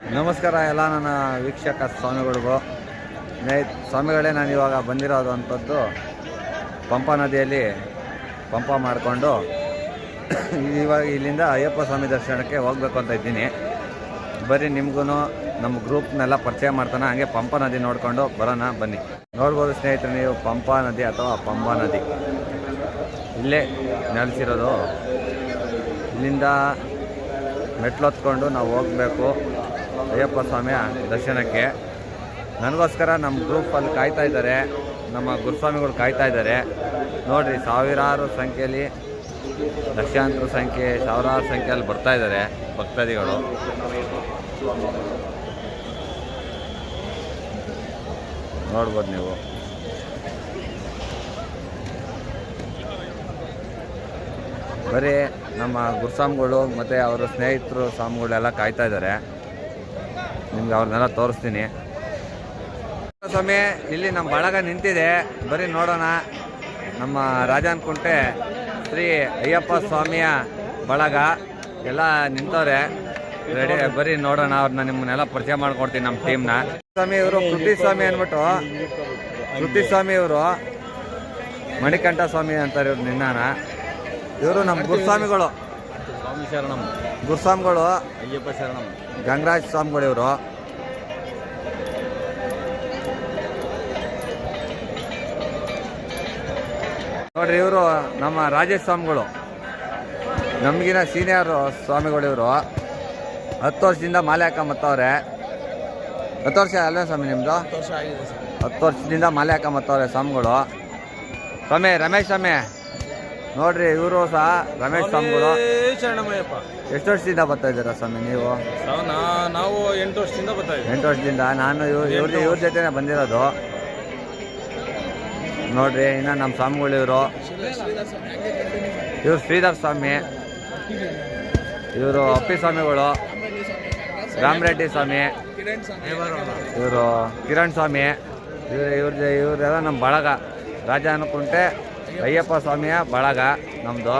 ನಮಸ್ಕಾರ ಎಲ್ಲ ನನ್ನ ವೀಕ್ಷಕ ಸ್ವಾಮಿಗಳಿಗೂ. ಸ್ವಾಮಿಗಳೇ, ನಾನು ಇವಾಗ ಬಂದಿರೋದು ಅಂಥದ್ದು ಪಂಪಾ ನದಿಯಲ್ಲಿ ಪಂಪ ಮಾಡಿಕೊಂಡು ಇವಾಗ ಇಲ್ಲಿಂದ ಅಯ್ಯಪ್ಪ ಸ್ವಾಮಿ ದರ್ಶನಕ್ಕೆ ಹೋಗ್ಬೇಕು ಅಂತ ಇದ್ದೀನಿ. ಬರೀ ನಿಮಗೂ ನಮ್ಮ ಗ್ರೂಪ್ನೆಲ್ಲ ಪರಿಚಯ ಮಾಡ್ತಾನೆ, ಹಾಗೆ ಪಂಪಾ ನದಿ ನೋಡಿಕೊಂಡು ಬರೋಣ, ಬನ್ನಿ. ನೋಡ್ಬೋದು ಸ್ನೇಹಿತರೆ, ನೀವು ಪಂಪಾ ನದಿ ಅಥವಾ ಪಂಬಾ ನದಿ. ಇಲ್ಲೇ ನೆಲೆಸಿರೋದು. ಇಲ್ಲಿಂದ ಮೆಟ್ಲು ಹೊತ್ಕೊಂಡು ನಾವು ಹೋಗಬೇಕು. ಅಯ್ಯಪ್ಪ ಸ್ವಾಮಿಯ ದರ್ಶನಕ್ಕೆ. ನನಗೋಸ್ಕರ ನಮ್ಮ ಗ್ರೂಪಲ್ಲಿ ಕಾಯ್ತಾ ಇದ್ದಾರೆ. ನಮ್ಮ ಗುರುಸ್ವಾಮಿಗಳು ಕಾಯ್ತಾ ಇದ್ದಾರೆ. ನೋಡಿರಿ, ಸಾವಿರಾರು ಸಂಖ್ಯೆಯಲ್ಲಿ ಲಕ್ಷಾಂತರ ಸಂಖ್ಯೆ, ಸಾವಿರಾರು ಸಂಖ್ಯೆಯಲ್ಲಿ ಬರ್ತಾ ಇದ್ದಾರೆ ಭಕ್ತಾದಿಗಳು. ನೋಡ್ಬೋದು ನೀವು. ಬರೀ ನಮ್ಮ ಗುರುಸ್ವಾಮಿಗಳು ಮತ್ತು ಅವರ ಸ್ನೇಹಿತರು, ಸ್ವಾಮಿಗಳೆಲ್ಲ ಕಾಯ್ತಾ ಇದ್ದಾರೆ. ನಿಮ್ಗೆ ಅವ್ರನ್ನೆಲ್ಲ ತೋರಿಸ್ತೀನಿ. ಸ್ವಾಮಿ, ಇಲ್ಲಿ ನಮ್ಮ ಬಳಗ ನಿಂತಿದೆ. ಬರೀ ನೋಡೋಣ. ನಮ್ಮ ರಾಜನ್ ಕುಂಟೆ ಶ್ರೀ ಅಯ್ಯಪ್ಪ ಸ್ವಾಮಿಯ ಬಳಗ. ಎಲ್ಲ ನಿಂತವ್ರೆ. ರೆಡಿ ಬರೀ ನೋಡೋಣ, ಅವ್ರನ್ನ ನಿಮ್ಮನ್ನೆಲ್ಲ ಪರಿಚಯ ಮಾಡ್ಕೊಡ್ತೀನಿ ನಮ್ಮ ಟೀಮ್ನ ಸ್ವಾಮಿ, ಇವರು ಕೃತಿ ಸ್ವಾಮಿ ಅಂದ್ಬಿಟ್ಟು. ಕೃತಿ ಸ್ವಾಮಿ ಇವರು. ಮಣಿಕಂಠ ಸ್ವಾಮಿ ಅಂತಾರೆ ಇವ್ರು ನಿನ್ನಾನ. ಇವರು ನಮ್ಮ ಗುರುಸ್ವಾಮಿಗಳು. ಸ್ವಾಮಿ ಶರಣಂ. ಗುರುಸ್ವಾಮಿಗಳು ಅಯ್ಯಪ್ಪ ಶರಣ ಗಂಗರಾಜ್ ಸ್ವಾಮಿಗಳು ಇವರು ನೋಡ್ರಿ ಇವರು ನಮ್ಮ ರಾಜೇಶ್ ಸ್ವಾಮಿಗಳು. ನಮಗಿನ ಸೀನಿಯರ್ ಸ್ವಾಮಿಗಳು ಇವರು ಹತ್ತು ವರ್ಷದಿಂದ ಮಾಲೆ ಹಾಕೊಂಬತ್ತವ್ರೆ. ಹತ್ತು ವರ್ಷ ಅಲ್ವೇ ಸ್ವಾಮಿ ನಿಮ್ಮದು ಹತ್ತು ವರ್ಷದಿಂದ ಮಾಲೆ ಹಾಕೊಂಬತ್ತವ್ರೆ ಸ್ವಾಮಿಗಳು. ಸ್ವಾಮಿ ರಮೇಶ್ ಸ್ವಾಮಿ. ನೋಡ್ರಿ ಇವರು ಸಹ ರಮೇಶ್ ಸ್ವಾಮಿಗಳು ಶರಣಮಯ್ಯಪ್ಪ. ಎಷ್ಟು ವರ್ಷದಿಂದ ಬರ್ತಾ ಇದ್ದೀರಾ ಸ್ವಾಮಿ ನೀವು? ನಾವು ನಾ- ನಾವು ಎಂಟು ವರ್ಷದಿಂದ ಬರ್ತಾ ಇದ್ದೀವಿ. ಎಂಟು ವರ್ಷದಿಂದ. ನಾನು ಇವ್ರ ಇವ್ರ ಇವ್ರ ಜೊತೆನೇ ಬಂದಿರೋದು. ನೋಡ್ರಿ ಇನ್ನು ನಮ್ಮ ಸ್ವಾಮಿಗಳು ಇವರು. ಇವ್ರು ಶ್ರೀಧರ್ ಸ್ವಾಮಿ. ಇವರು ಅಪ್ಪಿ ಸ್ವಾಮಿಗಳು. ರಾಮರೆಡ್ಡಿ ಸ್ವಾಮಿ. ಇವರು ಕಿರಣ್ ಸ್ವಾಮಿ. ಇವ್ರು ಇವ್ರ ಇವರೆಲ್ಲ ನಮ್ಮ ಬಳಗ. ರಾಜ ಅನ್ಕುಂಟೆ ಅಯ್ಯಪ್ಪ ಸ್ವಾಮಿಯ ಬಳಗ ನಮ್ಮದು